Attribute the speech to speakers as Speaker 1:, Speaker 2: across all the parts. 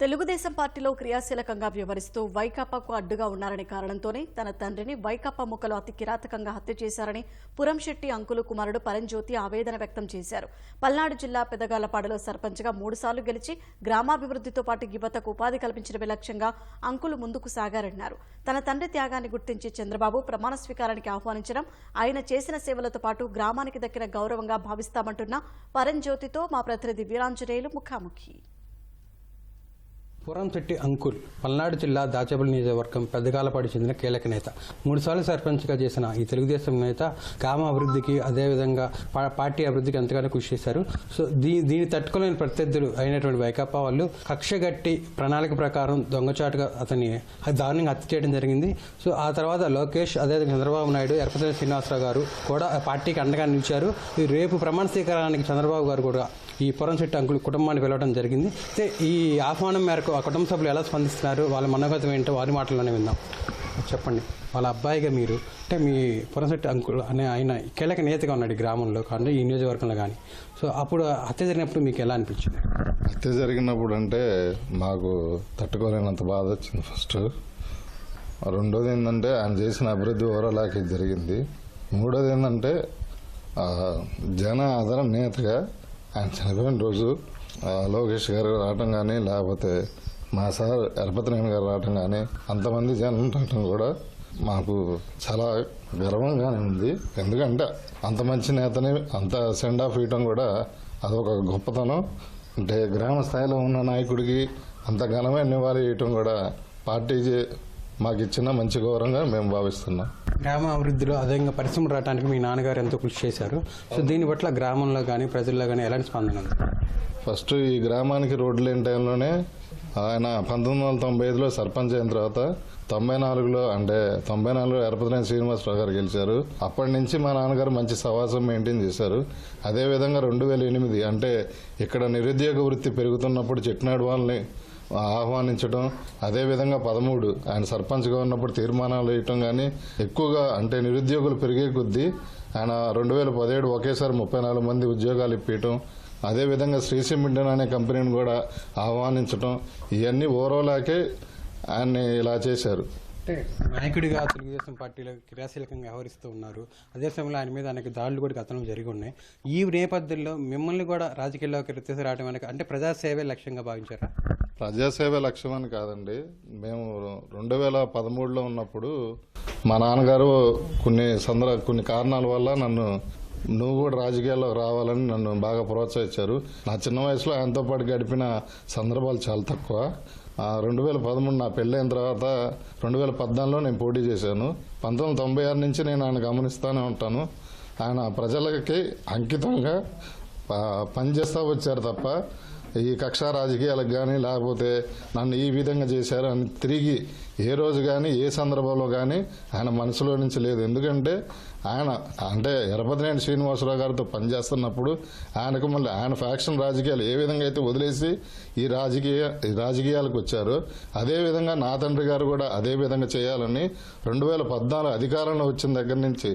Speaker 1: తెలుగుదేశం పార్టీలో క్రియాశీలకంగా వ్యవహరిస్తూ వైకాపాకు అడ్డుగా ఉన్నారనే కారణంతోనే తన తండ్రిని వైకాపా ముక్కలు అతి కిరాతకంగా హత్య చేశారని పురంశెట్టి అంకులు కుమారుడు పరంజ్యోతి ఆవేదన వ్యక్తం చేశారు. పల్నాడు జిల్లా పెదగాలపాడులో సర్పంచ్గా మూడుసార్లు గెలిచి గ్రామాభివృద్ధితో పాటు యువతకు ఉపాధి కల్పించడమే లక్ష్యంగా అంకులు ముందుకు సాగారన్నారు. తన తండ్రి త్యాగాన్ని గుర్తించి చంద్రబాబు ప్రమాణ స్వీకారానికి ఆహ్వానించడం ఆయన చేసిన సేవలతో పాటు గ్రామానికి దక్కిన గౌరవంగా భావిస్తామంటున్న పరంజ్యోతితో మా ప్రతినిధి వీరాంజనేయులు ముఖాముఖి.
Speaker 2: పురంశెట్టి అంకుల్ పల్నాడు జిల్లా దాచేపల్లి నియోజకవర్గం పెద్దగాలపాడు చెందిన కీలక నేత. మూడుసార్లు సర్పంచ్గా చేసిన ఈ తెలుగుదేశం నేత గ్రామ అభివృద్ధికి అదేవిధంగా పార్టీ అభివృద్ధికి ఎంతగానో కృషి చేశారు. సో దీ దీన్ని తట్టుకోలేని ప్రత్యర్థులు అయినటువంటి వైకాపా వాళ్ళు కక్షగట్టి ప్రణాళిక ప్రకారం దొంగచాటుగా అతన్ని దారుణంగా హత్య చేయడం జరిగింది. సో ఆ తర్వాత లోకేష్ అదేవిధంగా చంద్రబాబు నాయుడు ఎరపతిని శ్రీనివాసరావు గారు కూడా పార్టీకి అండగా నిలిచారు. ఈ రేపు ప్రమాణ స్వీకారానికి చంద్రబాబు గారు కూడా ఈ పురంశెట్టి అంకుల్ కుటుంబాన్ని పిలవడం జరిగింది. అయితే ఈ ఆహ్వానం మేరకు ఆ కుటుంబ సభ్యులు ఎలా స్పందిస్తున్నారు? వాళ్ళ మనోగతం ఏంటో వారి మాటల్లోనే విందాం. చెప్పండి. వాళ్ళ అబ్బాయిగా మీరు అంటే మీ పురంశెట్టి అంకుల్ అనే ఆయన కీలక నేతగా ఉన్నాడు ఈ గ్రామంలో కానీ ఈ నియోజకవర్గంలో కానీ. సో అప్పుడు హత్య జరిగినప్పుడు మీకు ఎలా అనిపించింది?
Speaker 3: హత్య జరిగినప్పుడు అంటే మాకు తట్టుకోలేనంత బాధ వచ్చింది ఫస్ట్. రెండోది ఏంటంటే ఆయన చేసిన అభివృద్ధి ఓవరాలాకి జరిగింది. మూడోది ఏంటంటే జన ఆదరణ నేతగా ఆయన చనిపోయిన రోజు లోకేష్ గారు రావటం కానీ లేకపోతే మా సార్ ఎరపతినేని గారు రావటం కానీ అంతమంది జనం రావటం కూడా మాకు చాలా గర్వంగానే ఉంది. ఎందుకంటే అంత మంచి నేతని అంత సెండ్ ఆఫ్ ఇవ్వటం కూడా అదొక గొప్పతనం. అంటే గ్రామ స్థాయిలో ఉన్న నాయకుడికి అంత ఘనమైన నివాళి ఇవ్వటం కూడా పార్టీ మాకు ఇచ్చిన మంచి గౌరవంగా మేము భావిస్తున్నాం.
Speaker 2: గ్రామ అభివృద్ధిలో అదేవిధంగా పరిశ్రమ రావడానికి మీ నాన్నగారు ఎంతో కృషి చేశారు. సో దీని పట్ల గ్రామంలో కానీ ప్రజల్లో కానీ ఎలాంటి స్పందన
Speaker 3: ఫస్ట్ ఈ గ్రామానికి రోడ్లు లేని టైంలోనే ఆయన పంతొమ్మిది వందల తొంభై ఐదులో సర్పంచ్ అయిన తర్వాత తొంభై నాలుగులో అంటే తొంభై నాలుగులో ఎరపతినేని శ్రీనివాసరావు గారు గెలిచారు. అప్పటి నుంచి మా నాన్నగారు మంచి సవాసం మెయింటైన్ చేశారు. అదేవిధంగా రెండు వేల ఎనిమిది అంటే ఇక్కడ నిరుద్యోగ వృత్తి పెరుగుతున్నప్పుడు చెట్నాడు వాళ్ళని ఆహ్వానించడం అదేవిధంగా పదమూడు ఆయన సర్పంచ్గా ఉన్నప్పుడు తీర్మానాలు వేయటం కానీ ఎక్కువగా అంటే నిరుద్యోగులు పెరిగే కొద్దీ ఆయన రెండు వేల పదిహేడు ఒకేసారి ముప్పై నాలుగు మంది ఉద్యోగాలు ఇప్పించడం అదేవిధంగా శ్రీ సిమెంటన్ అనే కంపెనీని కూడా ఆహ్వానించడం ఇవన్నీ ఓవరాలాకే ఆయన్ని ఇలా చేశారు.
Speaker 2: అంటే నాయకుడిగా తెలుగుదేశం పార్టీలో క్రియాశీలకంగా వ్యవహరిస్తూ ఉన్నారు. అదే సమయంలో ఆయన మీద అనేక దాడులు కూడా గతంలో జరిగి ఉన్నాయి. ఈ నేపథ్యంలో మిమ్మల్ని కూడా రాజకీయాల్లోకి తీసుకురావడం అంటే ప్రజాసేవే లక్ష్యంగా భావించారా?
Speaker 3: ప్రజాసేవ లక్ష్యమని కాదండి. మేము రెండు వేల పదమూడులో ఉన్నప్పుడు మా నాన్నగారు కొన్ని సందర్భ కొన్ని కారణాల వల్ల నన్ను నువ్వు కూడా రాజకీయాల్లో రావాలని నన్ను బాగా ప్రోత్సహించారు. నా చిన్న వయసులో ఆయనతో పాటు గడిపిన సందర్భాలు చాలా తక్కువ. రెండు వేల పదమూడు నా పెళ్ళైన తర్వాత రెండు వేల పద్నాలుగులో నేను పోటీ చేశాను. పంతొమ్మిది తొంభై ఆరు నుంచి నేను ఆయన గమనిస్తూనే ఉంటాను. ఆయన ప్రజలకి అంకితంగా పనిచేస్తూ వచ్చారు తప్ప ఈ కక్షా రాజకీయాలకు కానీ లేకపోతే నన్ను ఈ విధంగా చేశారు అని తిరిగి ఏ రోజు కానీ ఏ సందర్భంలో కానీ ఆయన మనసులో నుంచి లేదు. ఎందుకంటే ఆయన అంటే ఎరపతినేని శ్రీనివాసరావు గారితో పనిచేస్తున్నప్పుడు ఆయనకు మళ్ళీ ఆయన ఫ్యాక్షన్ రాజకీయాలు ఏ విధంగా అయితే వదిలేసి ఈ రాజకీయ ఈ రాజకీయాలకు వచ్చారో అదే విధంగా నా తండ్రి గారు కూడా అదే విధంగా చేయాలని రెండు వేల పద్నాలుగు అధికారంలో వచ్చిన దగ్గర నుంచి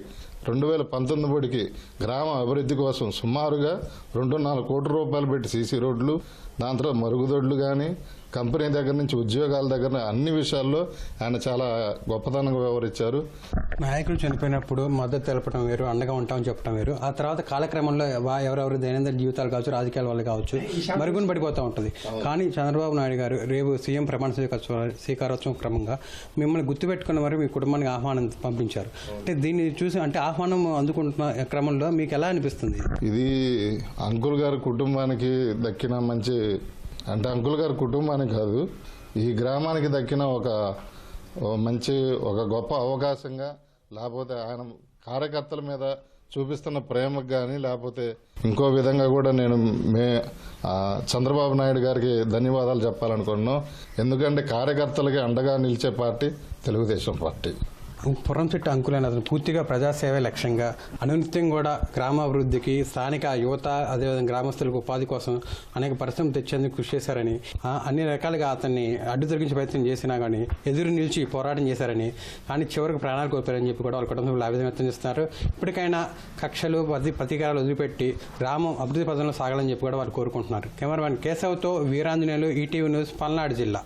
Speaker 3: రెండు వేల పంతొమ్మిదికి గ్రామ అభివృద్ధి కోసం సుమారుగా రెండున్నర కోట్ల రూపాయలు పెట్టి సీసీ రోడ్లు దాని తర్వాత మరుగుదొడ్లు కానీ కంపెనీ దగ్గర నుంచి ఉద్యోగాల దగ్గర అన్ని విషయాల్లో ఆయన చాలా గొప్పతనంగా వ్యవహరించారు.
Speaker 2: నాయకులు చనిపోయినప్పుడు మద్దతు తెలపడం వేరు అండగా ఉంటామని చెప్పడం వేరు. ఆ తర్వాత కాలక్రమంలో ఎవరెవరి దైనందిన జీవితాలు కావచ్చు రాజకీయాల వల్ల కావచ్చు మరుగున పడిపోతూ ఉంటుంది. కానీ చంద్రబాబు నాయుడు గారు రేపు సీఎం ప్రమాణ స్వీకారోత్సవ స్వీకారోత్సవం క్రమంగా మిమ్మల్ని గుర్తుపెట్టుకున్న మరి మీ కుటుంబానికి ఆహ్వానం పంపించారు. అంటే దీన్ని చూసి అంటే ఆహ్వానం అందుకుంటున్న క్రమంలో మీకు ఎలా అనిపిస్తుంది?
Speaker 3: ఇది అంకుల్ గారి కుటుంబానికి దక్కిన మంచి అంటే అంకుల్ గారి కుటుంబానికి కాదు ఈ గ్రామానికి దక్కిన ఒక మంచి ఒక గొప్ప అవకాశంగా లేకపోతే ఆయన కార్యకర్తల మీద చూపిస్తున్న ప్రేమకు కానీ లేకపోతే ఇంకో విధంగా కూడా నేను మే చంద్రబాబు నాయుడు గారికి ధన్యవాదాలు చెప్పాలనుకుంటున్నాను. ఎందుకంటే కార్యకర్తలకి అండగా నిలిచే పార్టీ తెలుగుదేశం పార్టీ.
Speaker 2: పురం చుట్టూ అంకులైన అతను పూర్తిగా ప్రజాసేవ లక్ష్యంగా అనునిత్యం కూడా గ్రామాభివృద్ధికి స్థానిక యువత అదేవిధంగా గ్రామస్తులకు ఉపాధి కోసం అనేక పరిశ్రమలు తెచ్చేందుకు కృషి చేశారని అన్ని రకాలుగా అతన్ని అడ్డు తొలగించే ప్రయత్నం చేసినా కానీ ఎదురు నిలిచి పోరాటం చేశారని కానీ చివరికి ప్రాణాలు కోల్పోయారని చెప్పి కూడా వాళ్ళ కుటుంబ సభ్యులు ఆవేదన వ్యక్తం చేస్తున్నారు. ఇప్పటికైనా కక్షలు ప్రతి ప్రతీకారాలు వదిలిపెట్టి గ్రామం అభివృద్ధి పదంలో సాగాలని చెప్పి కూడా వారు కోరుకుంటున్నారు. కెమెరామెన్ కేశవ్తో వీరాంజనేయులు ఈటీవీ న్యూస్ పల్నాడు జిల్లా.